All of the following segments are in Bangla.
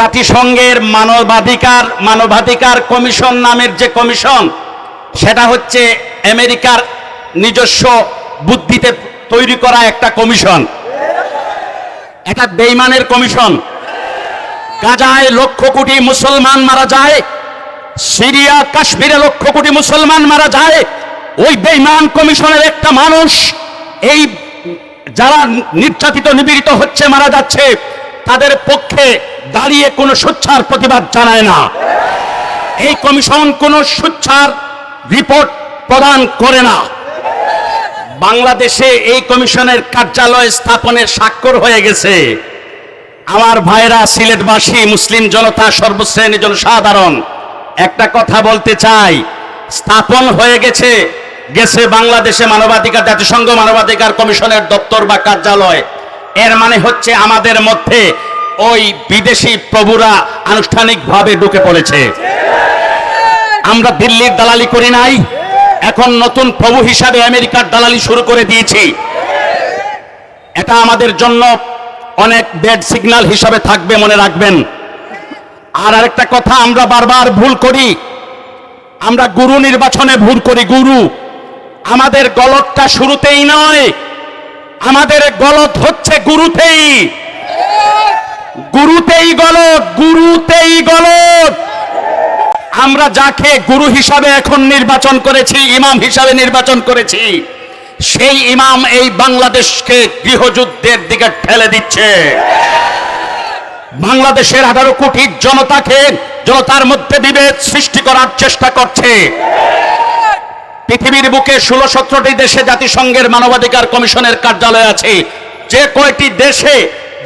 জাতিসংঘের মানবাধিকার মানবাধিকার কমিশন নামের যে কমিশন, সেটা হচ্ছে আমেরিকার নিজস্ব বুদ্ধিতে তৈরি করা একটা কমিশন। এটা বেইমানের কমিশন। গাজায় লক্ষ কোটি মুসলমান মারা যায়, সিরিয়া, কাশ্মীরে লক্ষ কোটি মুসলমান মারা যায়। ওই বেইমান কমিশনের একটা মানুষ, এই যারা নির্যাতিত নিপীড়িত হচ্ছে, মারা যাচ্ছে, তাদের পক্ষে দাঁড়িয়ে কোনো সুচ্ছার প্রতিবাদ জানায় না। এই কমিশন কোনো সুচ্ছার রিপোর্ট প্রদান করে না। বাংলাদেশে এই কমিশনের কার্যালয় স্থাপনের স্বাক্ষর হয়ে গেছে। আমার ভাইরা সিলেটবাসী, মুসলিম জনতা সর্বশ্রেণী জনসাধারণ, একটা কথা বলতে চাই। স্থাপন হয়ে গেছে গেছে বাংলাদেশে মানবাধিকার, জাতিসংঘ মানবাধিকার কমিশনের দপ্তর বা কার্যালয়। এর মানে হচ্ছে আমাদের মধ্যে ওই বিদেশি প্রভুরা আনুষ্ঠানিকভাবে ঢুকে পড়েছে। আমরা দিল্লির দালালি করি নাই, এখন নতুন প্রভু হিসাবে আমেরিকার দালালি শুরু করে দিয়েছি। এটা আমাদের জন্য অনেক ব্যাড সিগন্যাল হিসাবে থাকবে, মনে রাখবেন। আর আরেকটা কথা, আমরা বারবার ভুল করি। আমরা গুরু নির্বাচনে ভুল করি, গুরু। আমাদের গলতটা শুরুতেই নয়, আমাদের গলত হচ্ছে গুরুতেই। গুরুতেই গলত গুরুতেই গলত আমরা যাকে গুরু হিসাবে এখন নির্বাচন করেছি, ইমাম হিসাবে নির্বাচন করেছি, সেই ইমাম এই বাংলাদেশকে গৃহযুদ্ধের দিকে ঠেলে দিচ্ছে। বাংলাদেশের আঠারো কোটি জনতাকে জনতার মধ্যে বিভেদ সৃষ্টি করার চেষ্টা করছে। পৃথিবীর বুকে ষোলো সতেরোটি দেশে জাতিসংঘের মানবাধিকার কমিশনের কার্যালয় আছে। যে কয়টি দেশে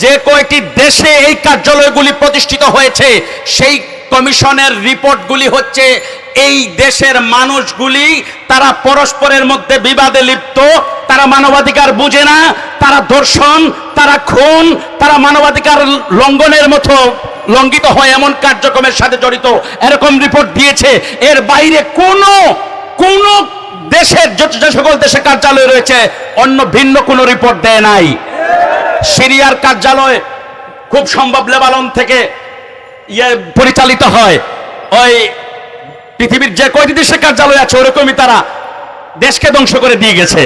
যে কয়টি দেশে এই কার্যালয়গুলি প্রতিষ্ঠিত হয়েছে, সেই কমিশনের রিপোর্টগুলি হচ্ছে এই দেশের মানুষগুলি তারা পরস্পরের মধ্যে বিবাদে লিপ্ত, তারা মানবাধিকার বুঝে না, তারা ধর্ষণ, তারা খুন, তারা মানবাধিকার লঙ্ঘনের মতো লঙ্ঘিত হয় এমন কার্যক্রমের সাথে জড়িত। এরকম রিপোর্ট দিয়েছে। এর বাইরে কোনো, কোন দেশের যে সকল দেশে কার্যালয় রয়েছে, অন্য ভিন্ন কোনো রিপোর্ট দেয় নাই। সিরিয়ার কার্যালয় খুব সম্ভব লেবানন থেকে ইয়ে পরিচালিত হয়। ওই পৃথিবীর যে কয়টি দেশে কার্যালয় আছে, ওরকমই তারা দেশকে ধ্বংস করে দিয়ে গেছে।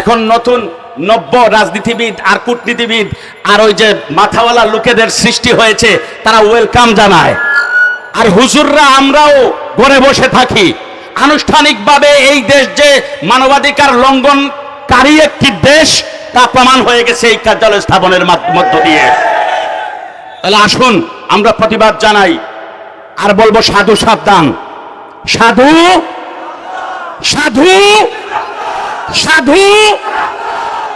এখন নতুন নব্য রাজনীতিবিদ আর কূটনীতিবিদ আর ওই যে মাথাওয়ালা লোকেদের সৃষ্টি হয়েছে, তারা ওয়েলকাম জানায়। আর হুজুররা আমরাও ঘরে বসে থাকি। আনুষ্ঠানিকভাবে এই দেশ যে মানবাধিকার লঙ্ঘনকারী একটি দেশ তা প্রমাণ হয়ে গেছে এই কার্যালয় স্থাপনের মধ্য দিয়ে। তাহলে আসুন, আমরা প্রতিবাদ জানাই। আর বলব সাধু সাবধান। সাধু? সাধু? সাধু?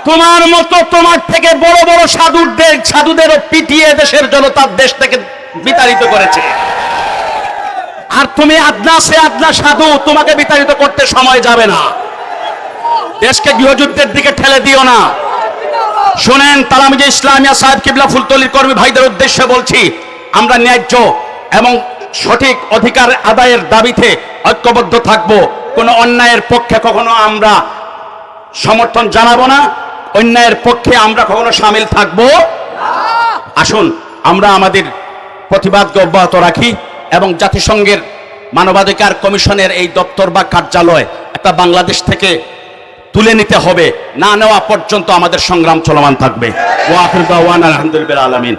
তোমার মতো তোমার থেকে বড় বড় সাধুদের সাধুদেরও পিটিয়ে দেশের জনতার দেশ থেকে বিতাড়িত করেছে। আর তুমি আদনা, সে আদনা সাধু, তোমাকে বিতাড়িত করতে সময় যাবে না। দেশকে গৃহযুদ্ধের দিকে ঠেলে দিও না। শোনেন, তালামিজে ইসলামিয়া সাহেব কিবলা ফুলতলির কর্মী ভাইদের উদ্দেশ্যে বলছি, আমরা ন্যায্য এবং সঠিক অধিকার আদায়ের দাবিতে ঐক্যবদ্ধ থাকব। কোনো অন্যায়ের পক্ষে কখনো আমরা সমর্থন জানাব না, অন্যায়ের পক্ষে আমরা কখনো সামিল থাকব। আসুন, আমরা আমাদের প্রতিবাদকে অব্যাহত রাখি এবং জাতিসংঘের মানবাধিকার কমিশনের এই দপ্তর বা কার্যালয় একটা বাংলাদেশ থেকে তুলে নিতে হবে। না নেওয়া পর্যন্ত আমাদের সংগ্রাম চলমান থাকবে। ওয়াফিল আলহামদুলিল্লাহ আলমিন।